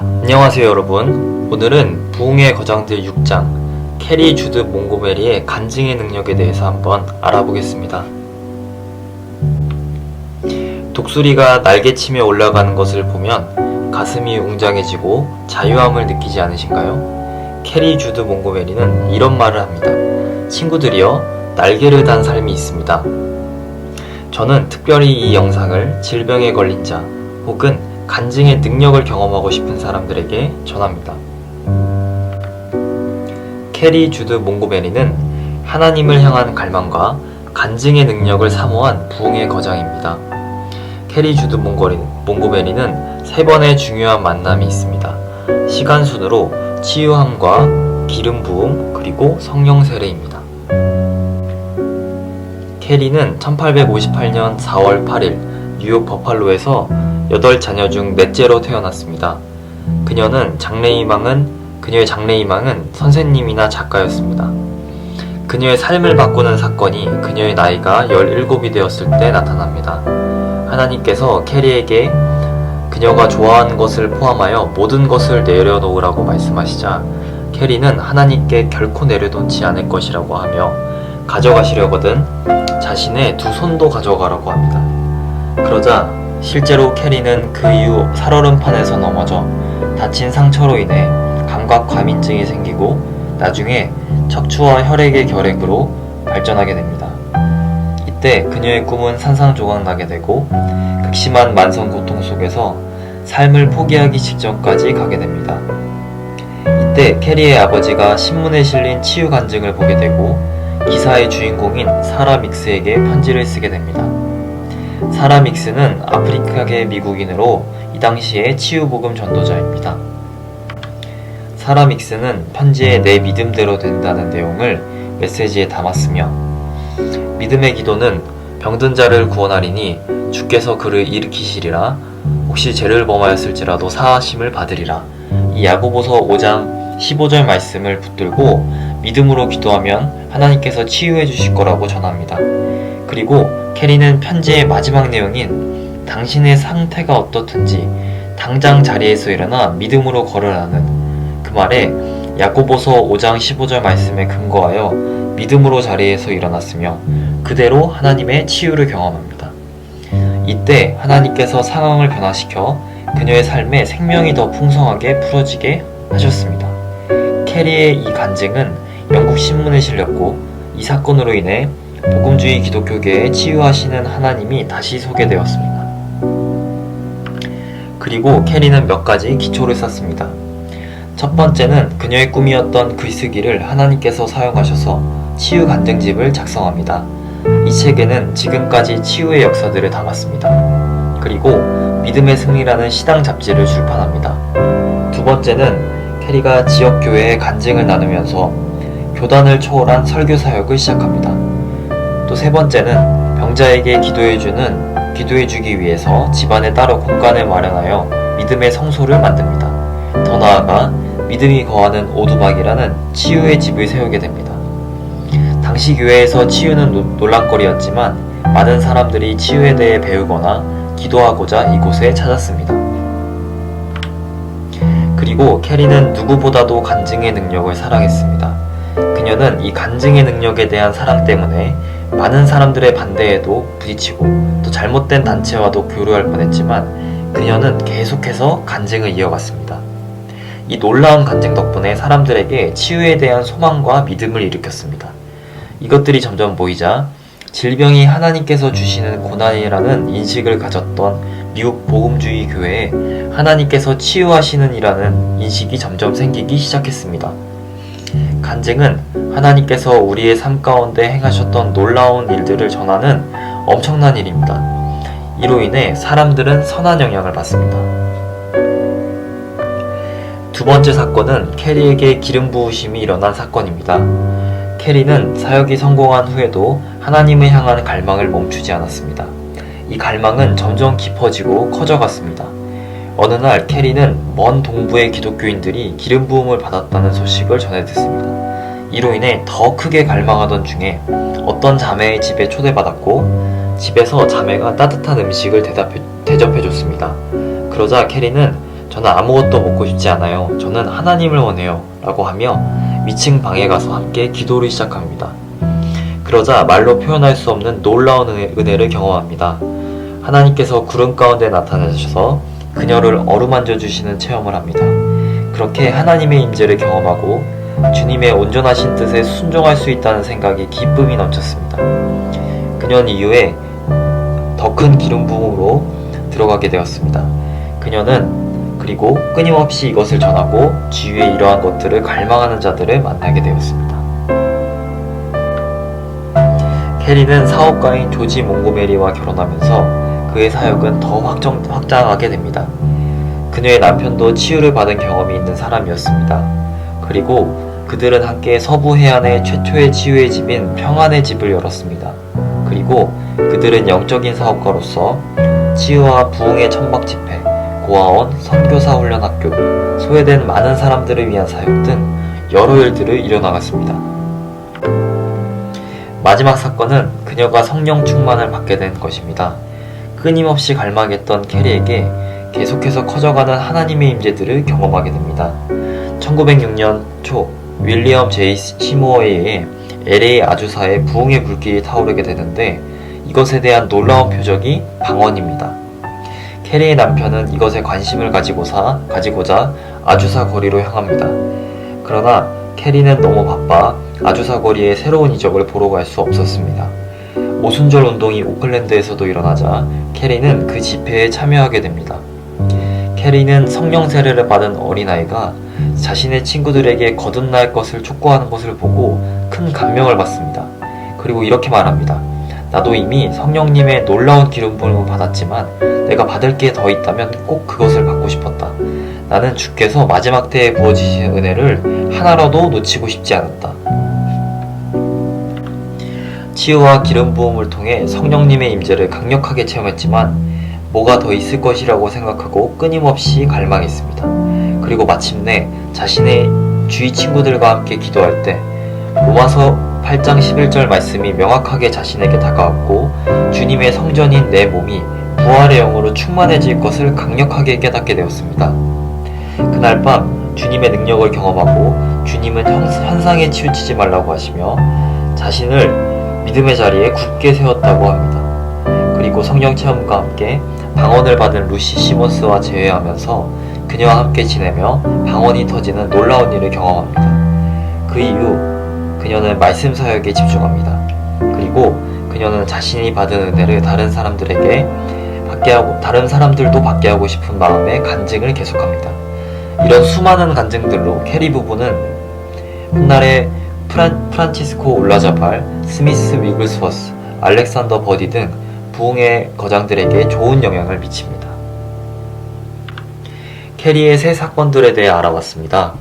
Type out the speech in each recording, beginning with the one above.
안녕하세요 여러분. 오늘은 부흥의 거장들 6장 캐리 주드 몽고메리의 간증의 능력에 대해서 한번 알아보겠습니다. 독수리가 날개치며 올라가는 것을 보면 가슴이 웅장해지고 자유함을 느끼지 않으신가요? 캐리 주드 몽고메리는 이런 말을 합니다. 친구들이여 날개를 단 삶이 있습니다. 저는 특별히 이 영상을 질병에 걸린 자 혹은 간증의 능력을 경험하고 싶은 사람들에게 전합니다. 캐리 주드 몽고베리는 하나님을 향한 갈망과 간증의 능력을 사모한 부흥의 거장입니다. 캐리 주드 몽고베리는 세 번의 중요한 만남이 있습니다. 시간 순으로 치유함과 기름 부음 그리고 성령 세례입니다. 캐리는 1858년 4월 8일 뉴욕 버팔로에서 8자녀 중 넷째로 태어났습니다. 그녀는 장래희망은 그녀의 장래희망은 선생님이나 작가였습니다. 그녀의 삶을 바꾸는 사건이 그녀의 나이가 17이 되었을 때 나타납니다. 하나님께서 캐리에게 그녀가 좋아하는 것을 포함하여 모든 것을 내려놓으라고 말씀하시자 캐리는 하나님께 결코 내려놓지 않을 것이라고 하며 가져가시려거든 자신의 두 손도 가져가라고 합니다. 그러자 실제로 캐리는 그 이후 살얼음판에서 넘어져 다친 상처로 인해 감각 과민증이 생기고 나중에 척추와 혈액의 결핵으로 발전하게 됩니다. 이때 그녀의 꿈은 산산조각 나게 되고 극심한 만성 고통 속에서 삶을 포기하기 직전까지 가게 됩니다. 이때 캐리의 아버지가 신문에 실린 치유 간증을 보게 되고 기사의 주인공인 사라 믹스에게 편지를 쓰게 됩니다. 사라 믹스는 아프리카계 미국인으로 이 당시의 치유복음 전도자입니다. 사라 믹스는 편지에 내 믿음대로 된다는 내용을 메시지에 담았으며 믿음의 기도는 병든 자를 구원하리니 주께서 그를 일으키시리라 혹시 죄를 범하였을지라도 사하심을 받으리라 이 야고보서 5장 15절 말씀을 붙들고 믿음으로 기도하면 하나님께서 치유해 주실 거라고 전합니다. 그리고 캐리는 편지의 마지막 내용인 당신의 상태가 어떻든지 당장 자리에서 일어나 믿음으로 걸으라는 그 말에 야고보서 5장 15절 말씀에 근거하여 믿음으로 자리에서 일어났으며 그대로 하나님의 치유를 경험합니다. 이때 하나님께서 상황을 변화시켜 그녀의 삶에 생명이 더 풍성하게 풀어지게 하셨습니다. 캐리의 이 간증은 영국 신문에 실렸고 이 사건으로 인해 복음주의 기독교계에 치유하시는 하나님이 다시 소개되었습니다. 그리고 캐리는 몇 가지 기초를 쌓습니다. 첫 번째는 그녀의 꿈이었던 글쓰기를 하나님께서 사용하셔서 치유 간증집을 작성합니다. 이 책에는 지금까지 치유의 역사들을 담았습니다. 그리고 믿음의 승리라는 시당 잡지를 출판합니다. 두 번째는 캐리가 지역교회에 간증을 나누면서 교단을 초월한 설교 사역을 시작합니다. 또 세 번째는 병자에게 기도해주는 기도해주기 위해서 집안에 따로 공간을 마련하여 믿음의 성소를 만듭니다. 더 나아가 믿음이 거하는 오두막이라는 치유의 집을 세우게 됩니다. 당시 교회에서 치유는 노- 논란거리였지만 많은 사람들이 치유에 대해 배우거나 기도하고자 이곳에 찾았습니다. 그리고 캐리는 누구보다도 간증의 능력을 사랑했습니다. 그녀는 이 간증의 능력에 대한 사랑 때문에 많은 사람들의 반대에도 부딪히고 또 잘못된 단체와도 교류할 뻔했지만 그녀는 계속해서 간증을 이어갔습니다. 이 놀라운 간증 덕분에 사람들에게 치유에 대한 소망과 믿음을 일으켰습니다. 이것들이 점점 보이자 질병이 하나님께서 주시는 고난이라는 인식을 가졌던 미국 복음주의 교회에 하나님께서 치유하시는 이라는 인식이 점점 생기기 시작했습니다. 간증은 하나님께서 우리의 삶 가운데 행하셨던 놀라운 일들을 전하는 엄청난 일입니다. 이로 인해 사람들은 선한 영향을 받습니다. 두 번째 사건은 캐리에게 기름 부으심이 일어난 사건입니다. 캐리는 사역이 성공한 후에도 하나님을 향한 갈망을 멈추지 않았습니다. 이 갈망은 점점 깊어지고 커져갔습니다. 어느 날 캐리는 먼 동부의 기독교인들이 기름 부음을 받았다는 소식을 전해 듣습니다. 이로 인해 더 크게 갈망하던 중에 어떤 자매의 집에 초대받았고 집에서 자매가 따뜻한 음식을 대답해, 대접해줬습니다. 그러자 캐리는 저는 아무것도 먹고 싶지 않아요. 저는 하나님을 원해요. 라고 하며 위층 방에 가서 함께 기도를 시작합니다. 그러자 말로 표현할 수 없는 놀라운 은혜, 은혜를 경험합니다. 하나님께서 구름 가운데 나타나셔서 그녀를 어루만져 주시는 체험을 합니다. 그렇게 하나님의 임재를 경험하고 주님의 온전하신 뜻에 순종할 수 있다는 생각에 기쁨이 넘쳤습니다. 그녀는 이후에 더 큰 기름 부음으로 들어가게 되었습니다. 그녀는 그리고 끊임없이 이것을 전하고 주위에 이러한 것들을 갈망하는 자들을 만나게 되었습니다. 캐리는 사업가인 조지 몽고메리와 결혼하면서 그의 사역은 더 확정, 확장하게 됩니다. 그녀의 남편도 치유를 받은 경험이 있는 사람이었습니다. 그리고 그들은 함께 서부 해안의 최초의 치유의 집인 평안의 집을 열었습니다. 그리고 그들은 영적인 사업가로서 치유와 부흥의 천막 집회, 고아원, 선교사 훈련 학교, 소외된 많은 사람들을 위한 사역 등 여러 일들을 이뤄나갔습니다. 마지막 사건은 그녀가 성령 충만을 받게 된 것입니다. 끊임없이 갈망했던 캐리에게 계속해서 커져가는 하나님의 임재들을 경험하게 됩니다. 1906년 초 윌리엄 제이 시모어에 의해 LA 아주사의 부흥의 불길이 타오르게 되는데 이것에 대한 놀라운 표적이 방언입니다. 캐리의 남편은 이것에 관심을 가지고사, 가지고자 아주사 거리로 향합니다. 그러나 캐리는 너무 바빠 아주사 거리의 새로운 이적을 보러 갈 수 없었습니다. 오순절 운동이 오클랜드에서도 일어나자 캐리는 그 집회에 참여하게 됩니다. 캐리는 성령 세례를 받은 어린아이가 자신의 친구들에게 거듭날 것을 촉구하는 것을 보고 큰 감명을 받습니다. 그리고 이렇게 말합니다. 나도 이미 성령님의 놀라운 기름 부음을 받았지만 내가 받을 게 더 있다면 꼭 그것을 받고 싶었다. 나는 주께서 마지막 때에 부어주신 은혜를 하나라도 놓치고 싶지 않았다. 치유와 기름 부음을 통해 성령님의 임재를 강력하게 체험했지만 뭐가 더 있을 것이라고 생각하고 끊임없이 갈망했습니다. 그리고 마침내 자신의 주위 친구들과 함께 기도할 때 로마서 8장 11절 말씀이 명확하게 자신에게 다가왔고 주님의 성전인 내 몸이 부활의 영으로 충만해질 것을 강력하게 깨닫게 되었습니다. 그날 밤 주님의 능력을 경험하고 주님은 현상에 치우치지 말라고 하시며 자신을 믿음의 자리에 굳게 세웠다고 합니다. 그리고 성령 체험과 함께 방언을 받은 루시 시몬스와 재회하면서 그녀와 함께 지내며 방언이 터지는 놀라운 일을 경험합니다. 그 이후 그녀는 말씀 사역에 집중합니다. 그리고 그녀는 자신이 받은 은혜를 다른 사람들에게 받게 하고 다른 사람들도 받게 하고 싶은 마음의 간증을 계속합니다. 이런 수많은 간증들로 캐리 부부는 훗날에 프란, 프란치스코 올라자발, 스미스 위글스워스, 알렉산더 버디 등 부흥의 거장들에게 좋은 영향을 미칩니다. 캐리의 새 사건들에 대해 알아봤습니다.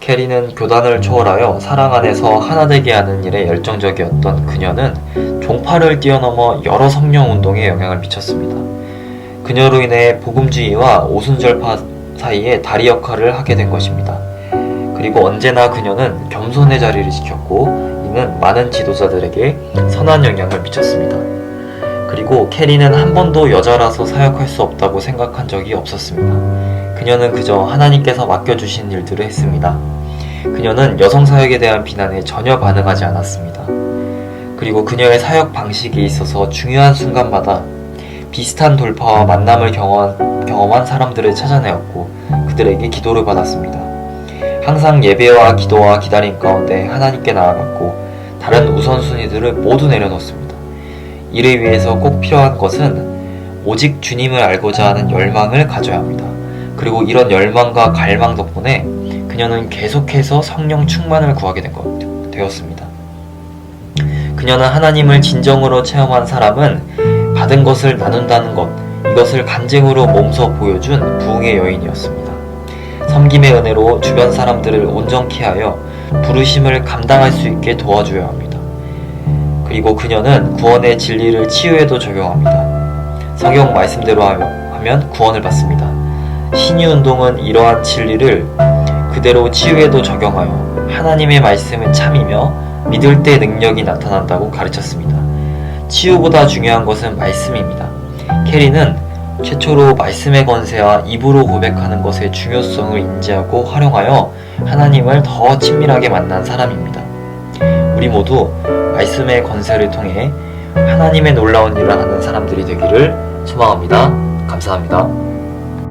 캐리는 교단을 초월하여 사랑 안에서 하나 되게 하는 일에 열정적이었던 그녀는 종파를 뛰어넘어 여러 성령 운동에 영향을 미쳤습니다. 그녀로 인해 복음주의와 오순절파 사이에 다리 역할을 하게 된 것입니다. 그리고 언제나 그녀는 겸손의 자리를 지켰고 이는 많은 지도자들에게 선한 영향을 미쳤습니다. 그리고 캐리는 한 번도 여자라서 사역할 수 없다고 생각한 적이 없었습니다. 그녀는 그저 하나님께서 맡겨주신 일들을 했습니다. 그녀는 여성 사역에 대한 비난에 전혀 반응하지 않았습니다. 그리고 그녀의 사역 방식에 있어서 중요한 순간마다 비슷한 돌파와 만남을 경험한, 경험한 사람들을 찾아내었고 그들에게 기도를 받았습니다. 항상 예배와 기도와 기다림 가운데 하나님께 나아갔고 다른 우선순위들을 모두 내려놓습니다. 이를 위해서 꼭 필요한 것은 오직 주님을 알고자 하는 열망을 가져야 합니다. 그리고 이런 열망과 갈망 덕분에 그녀는 계속해서 성령 충만을 구하게 된 것, 되었습니다. 그녀는 하나님을 진정으로 체험한 사람은 받은 것을 나눈다는 것, 이것을 간증으로 몸소 보여준 부흥의 여인이었습니다. 섬김의 은혜로 주변 사람들을 온전케 하여 부르심을 감당할 수 있게 도와줘야 합니다. 그리고 그녀는 구원의 진리를 치유에도 적용합니다. 성경 말씀대로 하면 구원을 받습니다. 신유 운동은 이러한 진리를 그대로 치유에도 적용하여 하나님의 말씀은 참이며 믿을 때 능력이 나타난다고 가르쳤습니다. 치유보다 중요한 것은 말씀입니다. 캐리는 최초로 말씀의 권세와 입으로 고백하는 것의 중요성을 인지하고 활용하여 하나님을 더 친밀하게 만난 사람입니다. 우리 모두 말씀의 권세를 통해 하나님의 놀라운 일을 하는 사람들이 되기를 소망합니다. 감사합니다.